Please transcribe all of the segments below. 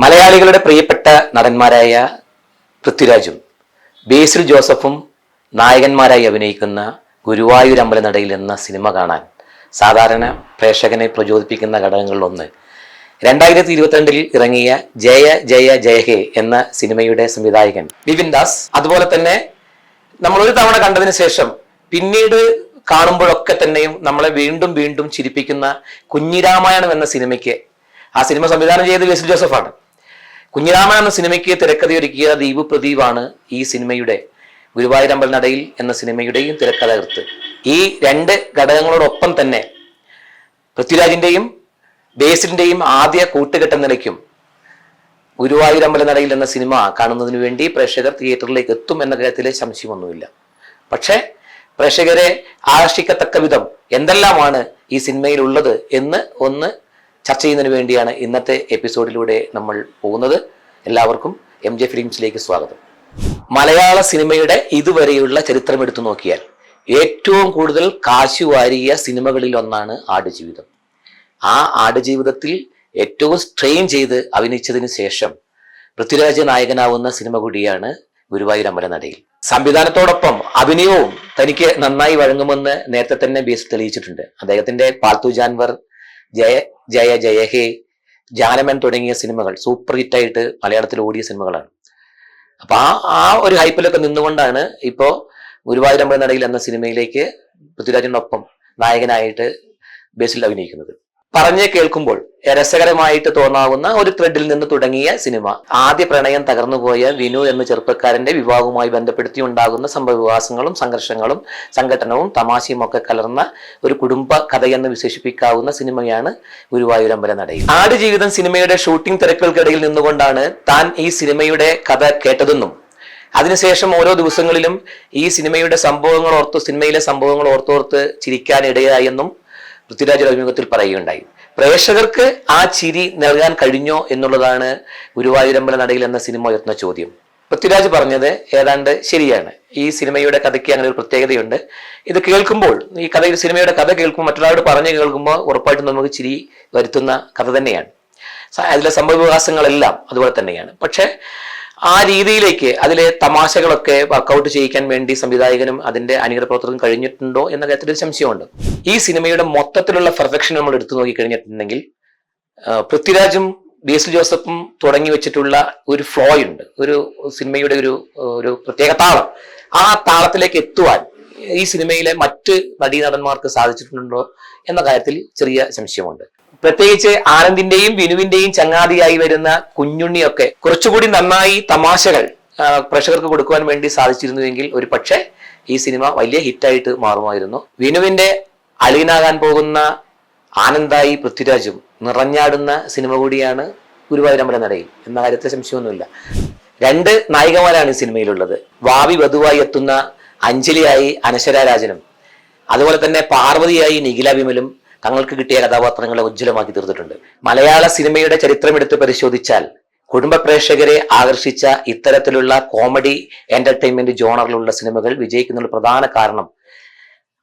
മലയാളികളുടെ പ്രിയപ്പെട്ട നടന്മാരായ പൃഥ്വിരാജും ബേസിൽ ജോസഫും നായകന്മാരായി അഭിനയിക്കുന്ന ഗുരുവായൂർ അമ്പലനടയിൽ എന്ന സിനിമ കാണാൻ സാധാരണ പ്രേക്ഷകനെ പ്രചോദിപ്പിക്കുന്ന ഘടകങ്ങളിലൊന്ന്. രണ്ടായിരത്തി ഇരുപത്തിരണ്ടിൽ ഇറങ്ങിയ ജയ ജയ ജയഹേ എന്ന സിനിമയുടെ സംവിധായകൻ വിപിൻ ദാസ്. അതുപോലെ തന്നെ നമ്മൾ ഒരു തവണ കണ്ടതിന് ശേഷം പിന്നീട് കാണുമ്പോഴൊക്കെ തന്നെയും നമ്മളെ വീണ്ടും വീണ്ടും ചിരിപ്പിക്കുന്ന കുഞ്ഞിരാമായണം എന്ന സിനിമയ്ക്ക് ആ സിനിമ സംവിധാനം ചെയ്തത് ബേസിൽ ജോസഫാണ്. കുഞ്ഞിരാമായണം എന്ന സിനിമയ്ക്ക് തിരക്കഥയൊരുക്കിയ ദീപു പ്രദീപാണ് ഈ സിനിമയുടെ ഗുരുവായൂരമ്പൽ നടയിൽ എന്ന സിനിമയുടെയും തിരക്കഥകൃത്ത്. ഈ രണ്ട് ഘടകങ്ങളോടൊപ്പം തന്നെ പൃഥ്വിരാജിന്റെയും ബേസിന്റെയും ആദ്യ കൂട്ടുകെട്ട നിലയ്ക്കും ഗുരുവായൂരമ്പൽ നടയിൽ എന്ന സിനിമ കാണുന്നതിന് വേണ്ടി പ്രേക്ഷകർ തിയേറ്ററിലേക്ക് എത്തും എന്ന കാര്യത്തിൽ സംശയമൊന്നുമില്ല. പക്ഷേ പ്രേക്ഷകരെ ആകർഷിക്കത്തക്ക വിധം എന്തെല്ലാമാണ് ഈ സിനിമയിൽ ഉള്ളത് എന്ന് ഒന്ന് ചർച്ച ചെയ്യുന്നതിന് വേണ്ടിയാണ് ഇന്നത്തെ എപ്പിസോഡിലൂടെ നമ്മൾ പോകുന്നത്. എല്ലാവർക്കും എം ജെ ഫിലിംസിലേക്ക് സ്വാഗതം. മലയാള സിനിമയുടെ ഇതുവരെയുള്ള ചരിത്രം എടുത്തു നോക്കിയാൽ ഏറ്റവും കൂടുതൽ കാശു വാരിയ സിനിമകളിൽ ഒന്നാണ് ആടുജീവിതം. ആ ആടുജീവിതത്തിൽ ഏറ്റവും സ്ട്രെയിൻ ചെയ്ത് അഭിനയിച്ചതിന് ശേഷം പൃഥ്വിരാജ് നായകനാവുന്ന സിനിമ കൂടിയാണ് ഗുരുവായൂർ അമ്പലനടയിൽ. സംവിധാനത്തോടൊപ്പം അഭിനയവും തനിക്ക് നന്നായി വഴങ്ങുമെന്ന് നേരത്തെ തന്നെ ബേസ് തെളിയിച്ചിട്ടുണ്ട്. അദ്ദേഹത്തിന്റെ പാൽത്തു ജാൻവർ ജയ ജയ ജയ ഹേ. ജാനമൻ തുടങ്ങിയ സിനിമകൾ സൂപ്പർ ഹിറ്റായിട്ട് മലയാളത്തിൽ ഓടിയ സിനിമകളാണ്. അപ്പൊ ആ ആ ഒരു ഹൈപ്പിലൊക്കെ നിന്നുകൊണ്ടാണ് ഇപ്പോ ഗുരുവായൂരമ്പ നടയിൽ എന്ന സിനിമയിലേക്ക് പൃഥ്വിരാജിനൊപ്പം നായകനായിട്ട് ബേസിൽ അഭിനയിക്കുന്നത്. പറഞ്ഞ് കേൾക്കുമ്പോൾ രസകരമായിട്ട് തോന്നാവുന്ന ഒരു ത്രെഡിൽ നിന്ന് തുടങ്ങിയ സിനിമ ആദ്യ പ്രണയം തകർന്നുപോയ വിനു എന്ന ചെറുപ്പക്കാരന്റെ വിവാഹവുമായി ബന്ധപ്പെടുത്തി ഉണ്ടാകുന്ന സംഭവവികാസങ്ങളും സംഘർഷങ്ങളും സംഘടനവും തമാശയും ഒക്കെ കലർന്ന ഒരു കുടുംബ കഥയെന്ന് വിശേഷിപ്പിക്കാവുന്ന സിനിമയാണ് ഗുരുവായൂരമ്പല നടയിൽ ആടുജീവിതം സിനിമയുടെ ഷൂട്ടിംഗ് തിരക്കുകൾക്കിടയിൽ നിന്നുകൊണ്ടാണ് താൻ ഈ സിനിമയുടെ കഥ കേട്ടതെന്നും അതിനുശേഷം ഓരോ ദിവസങ്ങളിലും ഈ സിനിമയുടെ സംഭവങ്ങൾ ഓർത്ത് സിനിമയിലെ സംഭവങ്ങൾ ഓർത്തോർത്ത് ചിരിക്കാൻ ഇടയായെന്നും പൃഥ്വിരാജ് അഭിമുഖത്തിൽ പറയുകയുണ്ടായി. പ്രേക്ഷകർക്ക് ആ ചിരി നൽകാൻ കഴിഞ്ഞോ എന്നുള്ളതാണ് ഗുരുവായൂരമ്പല നടയിൽ എന്ന സിനിമ ഉയർത്തുന്ന ചോദ്യം. പൃഥ്വിരാജ് പറഞ്ഞത് ഏതാണ്ട് ശരിയാണ്. ഈ സിനിമയുടെ കഥയ്ക്ക് അങ്ങനെ ഒരു പ്രത്യേകതയുണ്ട്. ഇത് കേൾക്കുമ്പോൾ ഈ കഥ സിനിമയുടെ കഥ കേൾക്കുമ്പോൾ മറ്റൊരാളോട് പറഞ്ഞു കേൾക്കുമ്പോൾ ഉറപ്പായിട്ടും നമുക്ക് ചിരി വരുത്തുന്ന കഥ തന്നെയാണ്. അതിലെ സംഭവവികാസങ്ങളെല്ലാം അതുപോലെ തന്നെയാണ്. പക്ഷെ ആ രീതിയിലേക്ക് അതിലെ തമാശകളൊക്കെ വർക്കൗട്ട് ചെയ്യിക്കാൻ വേണ്ടി സംവിധായകനും അതിന്റെ പ്രവർത്തകരും കഴിഞ്ഞിട്ടുണ്ടോ എന്ന കാര്യത്തിൽ ഒരു സംശയമുണ്ട്. ഈ സിനിമയുടെ മൊത്തത്തിലുള്ള പെർഫെക്ഷൻ നമ്മൾ എടുത്തു നോക്കി കഴിഞ്ഞിട്ടുണ്ടെങ്കിൽ പൃഥ്വിരാജും പൃഥ്വിരാജും എസ് ജോസഫും തുടങ്ങി വെച്ചിട്ടുള്ള ഒരു ഫ്ലോ ഉണ്ട്. ഒരു സിനിമയുടെ ഒരു ഒരു പ്രത്യേക താളം. ആ താളത്തിലേക്ക് എത്തുവാൻ ഈ സിനിമയിലെ മറ്റ് നടീനടന്മാർക്ക് സാധിച്ചിട്ടുണ്ടോ എന്ന കാര്യത്തിൽ ചെറിയ സംശയമുണ്ട്. പ്രത്യേകിച്ച് ആനന്ദിന്റെയും വിനുവിന്റെയും ചങ്ങാതിയായി വരുന്ന കുഞ്ഞുണ്ണിയൊക്കെ കുറച്ചുകൂടി നന്നായി തമാശകൾ പ്രേക്ഷകർക്ക് കൊടുക്കുവാൻ വേണ്ടി സാധിച്ചിരുന്നുവെങ്കിൽ ഒരു പക്ഷേ ഈ സിനിമ വലിയ ഹിറ്റായിട്ട് മാറുമായിരുന്നു. വിനുവിന്റെ അലീനാകാൻ പോകുന്ന ആനന്ദായി പൃഥ്വിരാജും നിറഞ്ഞാടുന്ന സിനിമ കൂടിയാണ് ഗുരുവായൂരമ്പല നടയിൽ. എന്ന കാര്യത്തിൽ സംശയമൊന്നുമില്ല. രണ്ട് നായികമാരാണ് ഈ സിനിമയിലുള്ളത്. വാവി വധുവായി എത്തുന്ന അഞ്ജലിയായി അനശ്വര രാജനും അതുപോലെ തന്നെ പാർവതിയായി നിഖില വിമലും തങ്ങൾക്ക് കിട്ടിയ കഥാപാത്രങ്ങളെ ഉജ്ജ്വലമാക്കി തീർത്തിട്ടുണ്ട്. മലയാള സിനിമയുടെ ചരിത്രമെടുത്ത് പരിശോധിച്ചാൽ കുടുംബ പ്രേക്ഷകരെ ആകർഷിച്ച ഇത്തരത്തിലുള്ള കോമഡി എന്റർടൈൻമെന്റ് ജോണറിലുള്ള സിനിമകൾ വിജയിക്കുന്നതിനുള്ള പ്രധാന കാരണം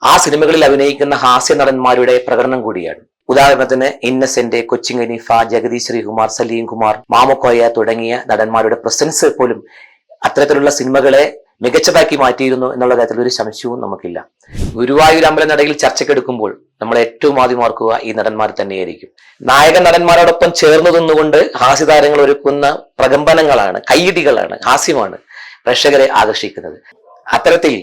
ആ സിനിമകളിൽ അഭിനയിക്കുന്ന ഹാസ്യ നടന്മാരുടെ പ്രകടനം കൂടിയാണ്. ഉദാഹരണത്തിന് ഇന്നസെന്റ് കൊച്ചിൻ ഖനീഫ ജഗദീഷ് ശ്രീകുമാർ സലീം കുമാർ മാമുക്കോയ തുടങ്ങിയ നടന്മാരുടെ പ്രസൻസ് പോലും അത്തരത്തിലുള്ള സിനിമകളെ മികച്ചതാക്കി മാറ്റിയിരുന്നു എന്നുള്ള കാര്യത്തിൽ ഒരു സംശയവും നമുക്കില്ല. ഗുരുവായൂർ അമ്പലനടയിൽ ചർച്ചയ്ക്കെടുക്കുമ്പോൾ നമ്മൾ ഏറ്റവും ആദ്യം ഓർക്കുക ഈ നടന്മാർ തന്നെയായിരിക്കും. നായക നടന്മാരോടൊപ്പം ചേർന്നു നിന്നുകൊണ്ട് ഹാസ്യതാരങ്ങൾ ഒരുക്കുന്ന പ്രകമ്പനങ്ങളാണ് കൈയിടികളാണ് ഹാസ്യമാണ് പ്രേക്ഷകരെ ആകർഷിക്കുന്നത്. അത്തരത്തിൽ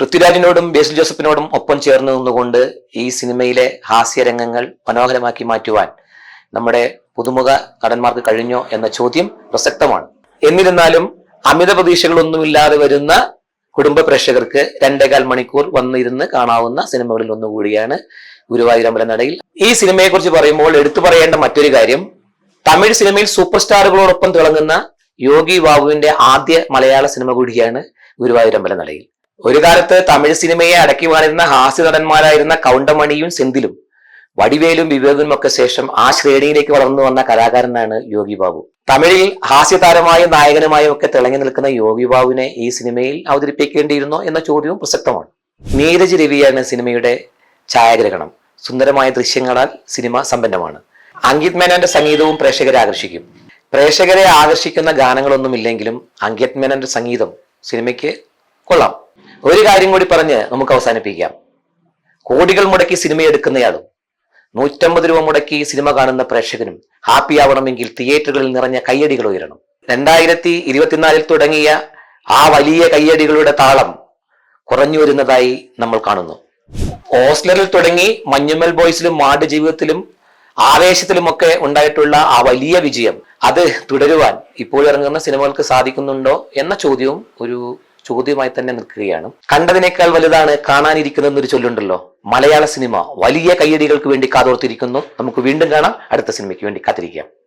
പൃഥ്വിരാജിനോടും ബേസിൽ ജോസഫിനോടും ഒപ്പം ചേർന്ന് നിന്നുകൊണ്ട് ഈ സിനിമയിലെ ഹാസ്യരംഗങ്ങൾ മനോഹരമാക്കി മാറ്റുവാൻ നമ്മുടെ പുതുമുഖ നടന്മാർക്ക് കഴിഞ്ഞോ എന്ന ചോദ്യം പ്രസക്തമാണ്. എന്നിരുന്നാലും അമിത പ്രതീക്ഷകളൊന്നുമില്ലാതെ വരുന്ന കുടുംബ പ്രേക്ഷകർക്ക് രണ്ടേകാൽ മണിക്കൂർ വന്നിരുന്ന് കാണാവുന്ന സിനിമകളിൽ ഒന്നുകൂടിയാണ് ഗുരുവായൂരമ്പല നടയിൽ ഈ സിനിമയെക്കുറിച്ച് പറയുമ്പോൾ എടുത്തു പറയേണ്ട മറ്റൊരു കാര്യം തമിഴ് സിനിമയിൽ സൂപ്പർ സ്റ്റാറുകളോടൊപ്പം തിളങ്ങുന്ന യോഗി ബാബുവിന്റെ ആദ്യ മലയാള സിനിമ കൂടിയാണ് ഗുരുവായൂരമ്പല നടയിൽ ഒരു കാലത്ത് തമിഴ് സിനിമയെ അടക്കി വാണിരുന്ന ഹാസ്യ നടന്മാരായിരുന്ന കൗണ്ടമണിയും സെന്തിലും വടിവേലും വിവേകും ഒക്കെ ശേഷം ആ ശ്രേണിയിലേക്ക് വളർന്നു വന്ന കലാകാരനാണ് യോഗി ബാബു. തമിഴിൽ ഹാസ്യതാരമായും നായകനുമായും ഒക്കെ തിളങ്ങി നിൽക്കുന്ന യോഗി ബാബുവിനെ ഈ സിനിമയിൽ അവതരിപ്പിക്കേണ്ടിയിരുന്നോ എന്ന ചോദ്യവും പ്രസക്തമാണ്. നീരജ് രവിയാണ് സിനിമയുടെ ഛായാഗ്രഹണം. സുന്ദരമായ ദൃശ്യങ്ങളാൽ സിനിമ സമ്പന്നമാണ്. അങ്കിത് മേനോന്റെ സംഗീതവും പ്രേക്ഷകരെ ആകർഷിക്കും. പ്രേക്ഷകരെ ആകർഷിക്കുന്ന ഗാനങ്ങളൊന്നുമില്ലെങ്കിലും അങ്കിത് മേനോന്റെ സംഗീതം സിനിമയ്ക്ക് കൊള്ളാം. ഒരു കാര്യം കൂടി പറഞ്ഞ് നമുക്ക് അവസാനിപ്പിക്കാം. കോടികൾ മുടക്കി സിനിമ എടുക്കുന്നയാളും നൂറ്റമ്പത് രൂപ മുടക്കി സിനിമ കാണുന്ന പ്രേക്ഷകനും ഹാപ്പി ആവണമെങ്കിൽ തിയേറ്ററുകളിൽ നിറഞ്ഞ കയ്യടികൾ ഉയരണം. രണ്ടായിരത്തി ഇരുപത്തിനാലിൽ തുടങ്ങിയ ആ വലിയ കയ്യടികളുടെ താളം കുറഞ്ഞു വരുന്നതായി നമ്മൾ കാണുന്നു. ഓസ്ലറിൽ തുടങ്ങി മഞ്ഞുമൽ ബോയ്സിലും മാട് ജീവിതത്തിലും ആവേശത്തിലുമൊക്കെ ഉണ്ടായിട്ടുള്ള ആ വലിയ വിജയം അത് തുടരുവാൻ ഇപ്പോൾ ഇറങ്ങുന്ന സിനിമകൾക്ക് സാധിക്കുന്നുണ്ടോ എന്ന ചോദ്യവും ഒരു ചോദ്യമായി തന്നെ നിൽക്കുകയാണ്. കണ്ടതിനേക്കാൾ വലുതാണ് കാണാനിരിക്കുന്നതെന്നൊരു ചൊല്ലുണ്ടല്ലോ. മലയാള സിനിമ വലിയ കയ്യടികൾക്ക് വേണ്ടി കാതോർത്തിരിക്കുന്നു. നമുക്ക് വീണ്ടും കാണാം. അടുത്ത സിനിമയ്ക്ക് വേണ്ടി കാത്തിരിക്കാം.